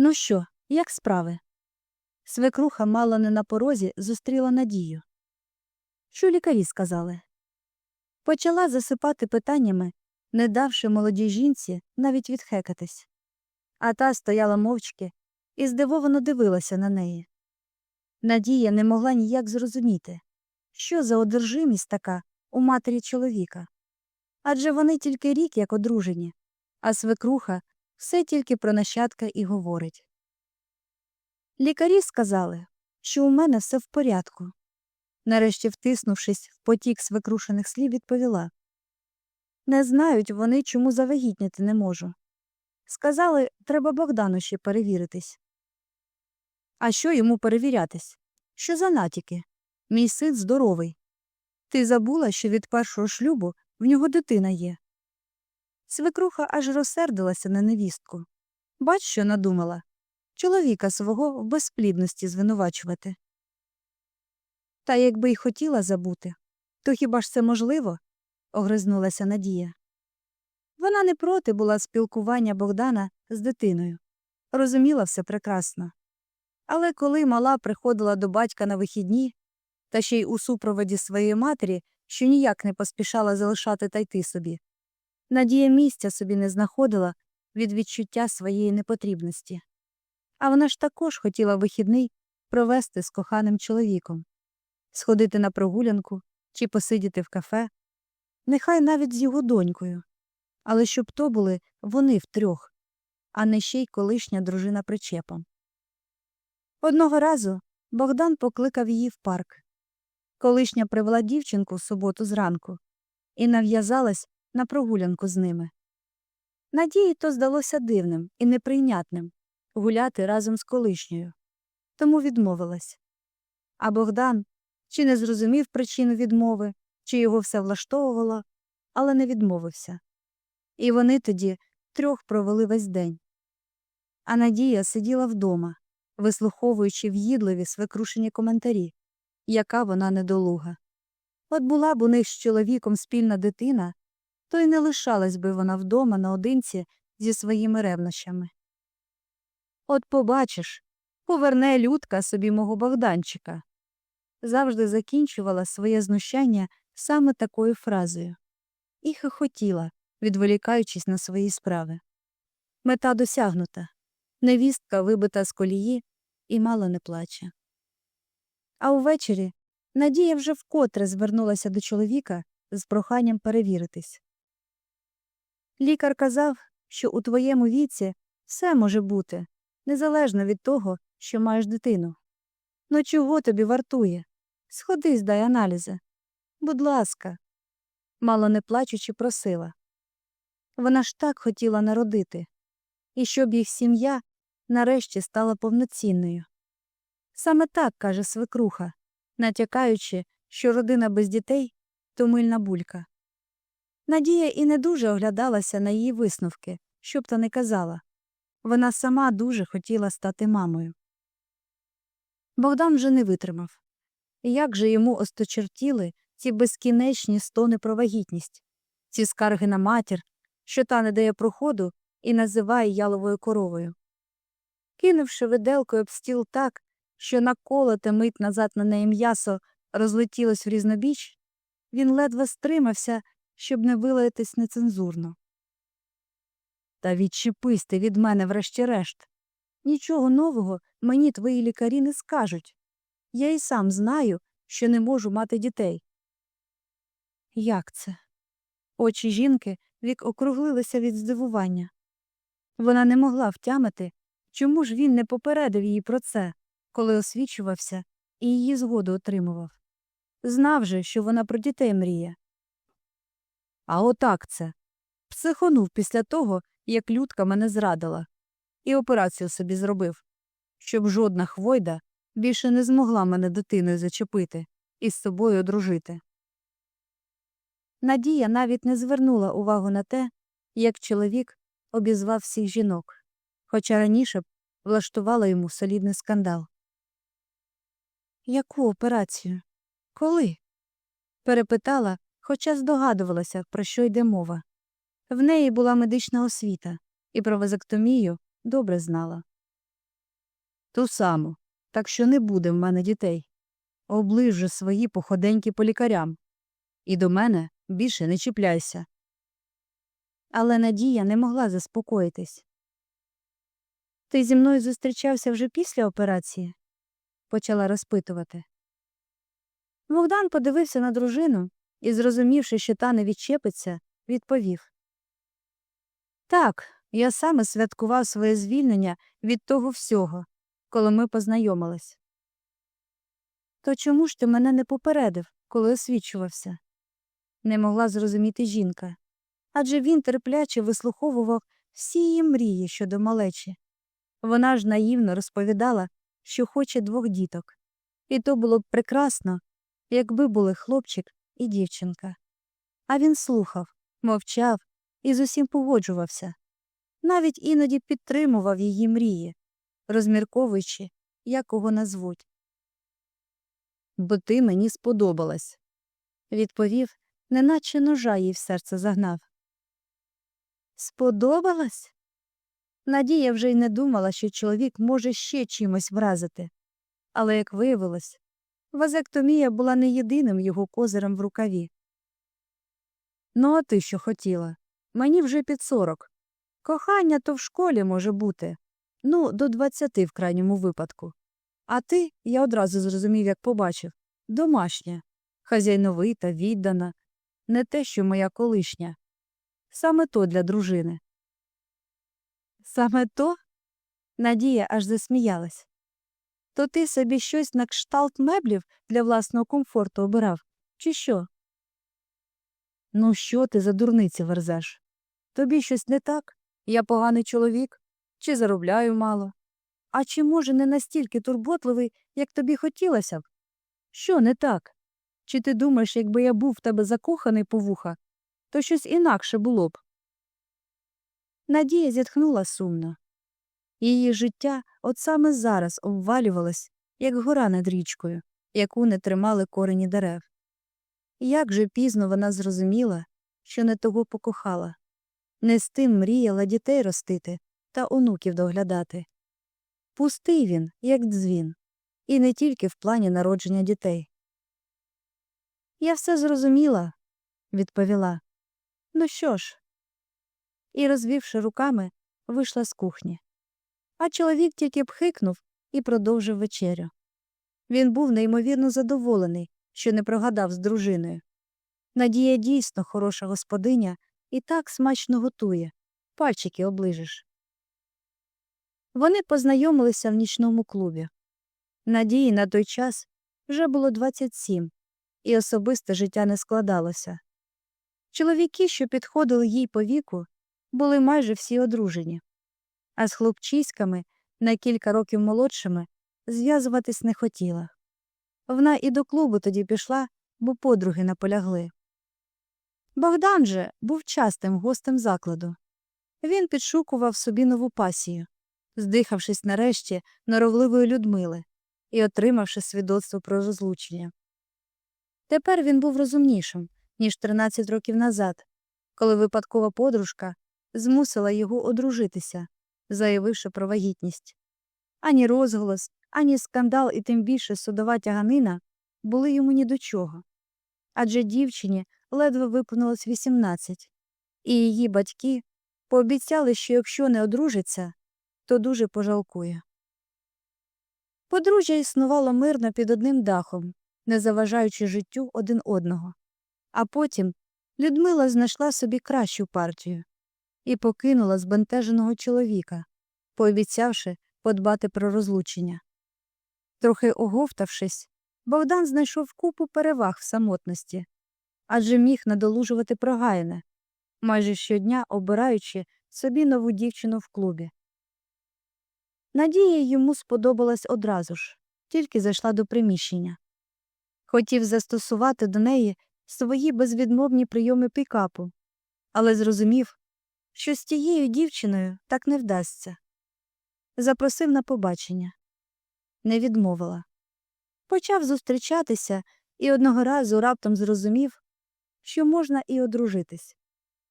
Ну що, як справи? Свекруха мало не на порозі зустріла надію. Що лікарі сказали? Почала засипати питаннями, не давши молодій жінці навіть відхекатись. А та стояла мовчки і здивовано дивилася на неї. Надія не могла ніяк зрозуміти, що за одержимість така у матері чоловіка. Адже вони тільки рік як одружені, а свекруха все тільки про нащадка і говорить. Лікарі сказали, що у мене все в порядку. Нарешті, втиснувшись в потік свекрушених слів, відповіла Не знають вони, чому завагітніти не можу. Сказали, треба Богдану ще перевіритись. А що йому перевірятись? Що за натяки? Мій син здоровий. Ти забула, що від першого шлюбу в нього дитина є. Свекруха аж розсердилася на невістку. Бач, що надумала чоловіка свого в безплідності звинувачувати. Та якби й хотіла забути, то хіба ж це можливо? огризнулася Надія. Вона не проти була спілкування Богдана з дитиною, розуміла все прекрасно. Але коли мала приходила до батька на вихідні, та ще й у супроводі своєї матері, що ніяк не поспішала залишати та йти собі, Надія місця собі не знаходила від відчуття своєї непотрібності. А вона ж також хотіла вихідний провести з коханим чоловіком, сходити на прогулянку чи посидіти в кафе, нехай навіть з його донькою, але щоб то були вони втрьох, а не ще й колишня дружина причепом. Одного разу Богдан покликав її в парк. Колишня привела дівчинку в суботу зранку і нав'язалась на прогулянку з ними. Надії то здалося дивним і неприйнятним гуляти разом з колишньою, тому відмовилась. А Богдан чи не зрозумів причину відмови, чи його все влаштовувало, але не відмовився. І вони тоді трьох провели весь день. А Надія сиділа вдома, вислуховуючи в'їдливі свекрушені коментарі, яка вона недолуга. От була б у них з чоловіком спільна дитина, то й не лишалась би вона вдома наодинці зі своїми ревнощами. От побачиш, поверне людка собі мого Богданчика. Завжди закінчувала своє знущання саме такою фразою і хихотіла, відволікаючись на свої справи. Мета досягнута невістка вибита з колії і мало не плаче. А увечері Надія вже вкотре звернулася до чоловіка з проханням перевіритись. Лікар казав, що у твоєму віці все може бути, незалежно від того, що маєш дитину. Ну чого тобі вартує? Сходи, здай аналізи. Будь ласка, мало не плачучи, просила. Вона ж так хотіла народити, і щоб їх сім'я нарешті стала повноцінною. Саме так каже свекруха, натякаючи, що родина без дітей то мильна булька. Надія і не дуже оглядалася на її висновки, щоб та не казала. Вона сама дуже хотіла стати мамою. Богдан вже не витримав. Як же йому осточертіли ці безкінечні стони про вагітність, ці скарги на матір, що та не дає проходу і називає яловою коровою. Кинувши виделкою об стіл так, що наколоте мить назад на неї м'ясо розлетілось в різнобіч, він ледве стримався, щоб не вилаятись нецензурно. Та відчепись ти від мене врешті-решт. Нічого нового мені твої лікарі не скажуть. Я й сам знаю, що не можу мати дітей. Як це? Очі жінки вік округлилися від здивування. Вона не могла втямити, чому ж він не попередив її про це, коли освічувався і її згоду отримував. Знав же, що вона про дітей мріє. А отак це. Психонув після того, як людка мене зрадила, і операцію собі зробив, щоб жодна хвойда більше не змогла мене дитиною зачепити і з собою одружити. Надія навіть не звернула увагу на те, як чоловік обізвав всіх жінок, хоча раніше б влаштувала йому солідний скандал. Яку операцію? Коли? перепитала, хоча здогадувалася, про що йде мова. В неї була медична освіта, і про вазоктомію добре знала. Ту саму, так що не буде в мене дітей. Оближ свої походеньки по лікарям. І до мене більше не чіпляйся. Але Надія не могла заспокоїтись. Ти зі мною зустрічався вже після операції? почала розпитувати. Богдан подивився на дружину і, зрозумівши, що та не відчепиться, відповів Так, я саме святкував своє звільнення від того всього, коли ми познайомились. То чому ж ти мене не попередив, коли освічувався? Не могла зрозуміти жінка. Адже він терпляче вислуховував всі її мрії щодо малечі. Вона ж наївно розповідала, що хоче двох діток. І то було б прекрасно, якби були хлопчик і дівчинка. А він слухав, мовчав і з усім погоджувався. Навіть іноді підтримував її мрії, розмірковуючи, як кого назвуть. Бо ти мені сподобалась, відповів, неначе ножа їй в серце загнав. Сподобалась? Надія вже й не думала, що чоловік може ще чимось вразити. Але, як виявилось, вазектомія була не єдиним його козирем в рукаві. Ну, а ти що хотіла? Мені вже під сорок. Кохання то в школі може бути. Ну, до двадцяти в крайньому випадку. А ти, я одразу зрозумів, як побачив, домашня, хазяйновита, віддана, не те, що моя колишня. Саме то для дружини. Саме то? Надія аж засміялась. То ти собі щось на кшталт меблів для власного комфорту обирав, чи що? Ну, що ти за дурниці верзеш? Тобі щось не так? Я поганий чоловік, чи заробляю мало? А чи, може, не настільки турботливий, як тобі хотілося б? Що не так? Чи ти думаєш, якби я був в тебе закоханий по вуха, то щось інакше було б? Надія зітхнула сумно. Її життя от саме зараз обвалювалось, як гора над річкою, яку не тримали корені дерев. Як же пізно вона зрозуміла, що не того покохала, не з тим мріяла дітей ростити та онуків доглядати. Пустий він, як дзвін, і не тільки в плані народження дітей. Я все зрозуміла, відповіла. Ну що ж? І, розвівши руками, вийшла з кухні. А чоловік тільки пхикнув і продовжив вечерю. Він був неймовірно задоволений, що не прогадав з дружиною. Надія дійсно хороша господиня і так смачно готує, пальчики оближиш. Вони познайомилися в нічному клубі. Надії на той час вже було 27, і особисте життя не складалося. Чоловіки, що підходили їй по віку, були майже всі одружені, а з хлопчиськами на кілька років молодшими зв'язуватись не хотіла. Вона і до клубу тоді пішла, бо подруги наполягли. Богдан же був частим гостем закладу. Він підшукував собі нову пасію, здихавшись нарешті норовливої Людмили і отримавши свідоцтво про розлучення. Тепер він був розумнішим, ніж 13 років назад, коли випадкова подружка змусила його одружитися, заявивши про вагітність. Ані розголос, ані скандал, і тим більше судова тяганина були йому ні до чого. Адже дівчині ледве виповнилось 18, і її батьки пообіцяли, що якщо не одружиться, то дуже пожалкує. Подружжя існувало мирно під одним дахом, не заважаючи життю один одного. А потім Людмила знайшла собі кращу партію і покинула збентеженого чоловіка, пообіцявши подбати про розлучення. Трохи оговтавшись, Богдан знайшов купу переваг в самотності адже міг надолужувати прогаяне, майже щодня обираючи собі нову дівчину в клубі. Надія йому сподобалась одразу ж, тільки зайшла до приміщення. Хотів застосувати до неї свої безвідмовні прийоми пікапу, але зрозумів, що з тією дівчиною так не вдасться. Запросив на побачення. Не відмовила. Почав зустрічатися і одного разу раптом зрозумів, що можна і одружитись.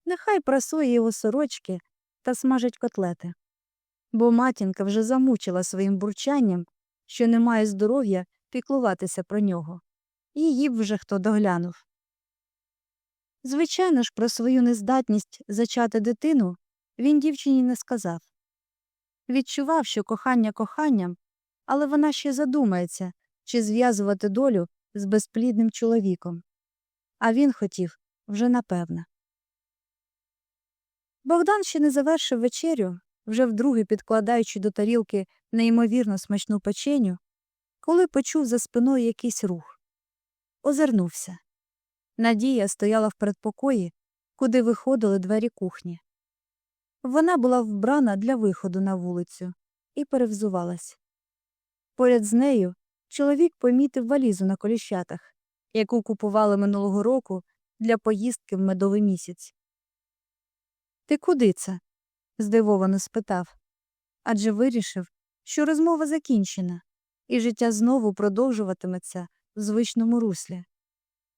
Нехай прасує його сорочки та смажить котлети. бо матінка вже замучила своїм бурчанням, що не має здоров'я піклуватися про нього. Її б вже хто доглянув. Звичайно ж, про свою нездатність зачати дитину він дівчині не сказав. Відчував, що кохання коханням, але вона ще задумається, чи зв'язувати долю з безплідним чоловіком. А він хотів вже напевне. Богдан ще не завершив вечерю, вже вдруге підкладаючи до тарілки неймовірно смачну печеню, коли почув за спиною якийсь рух. Озирнувся. Надія стояла в передпокої, куди виходили двері кухні. Вона була вбрана для виходу на вулицю і перевзувалась. Поряд з нею чоловік помітив валізу на коліщатах, яку купували минулого року для поїздки в медовий місяць. Ти куди це? здивовано спитав. Адже вирішив, що розмова закінчена, і життя знову продовжуватиметься в звичному руслі.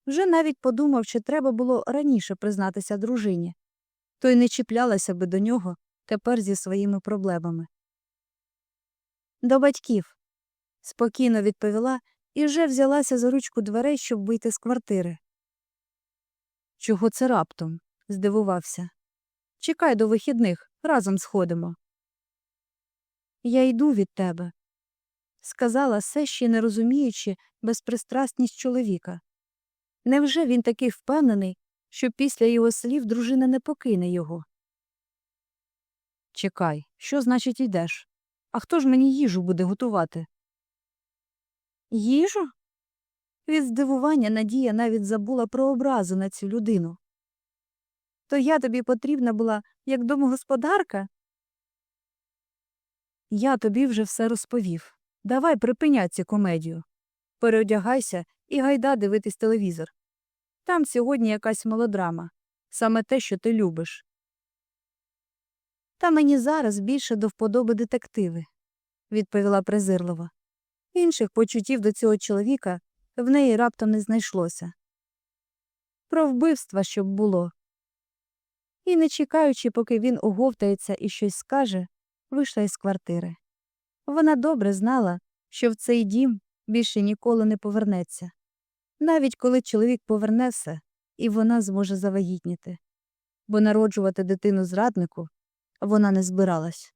Вже навіть подумав, чи треба було раніше признатися дружині, то й не чіплялася би до нього тепер зі своїми проблемами. До батьків, спокійно відповіла і вже взялася за ручку дверей, щоб вийти з квартири. Чого це раптом? здивувався. Чекай до вихідних, разом сходимо. Я йду від тебе, сказала все ще не розуміючи безпристрасність чоловіка. Невже він такий впевнений, що після його слів дружина не покине його? Чекай, що значить йдеш? А хто ж мені їжу буде готувати? Їжу? Від здивування Надія навіть забула про образу на цю людину. То я тобі потрібна була як домогосподарка? Я тобі вже все розповів. Давай припиняй цю комедію. Переодягайся і гайда дивитись телевізор. Там сьогодні якась мелодрама, саме те, що ти любиш. Та мені зараз більше до вподоби детективи, відповіла презирливо. Інших почуттів до цього чоловіка в неї раптом не знайшлося. Про вбивства щоб було. І, не чекаючи, поки він оговтається і щось скаже, вийшла із квартири. Вона добре знала, що в цей дім більше ніколи не повернеться, навіть коли чоловік повернеться і вона зможе завагітніти, бо народжувати дитину зраднику вона не збиралась.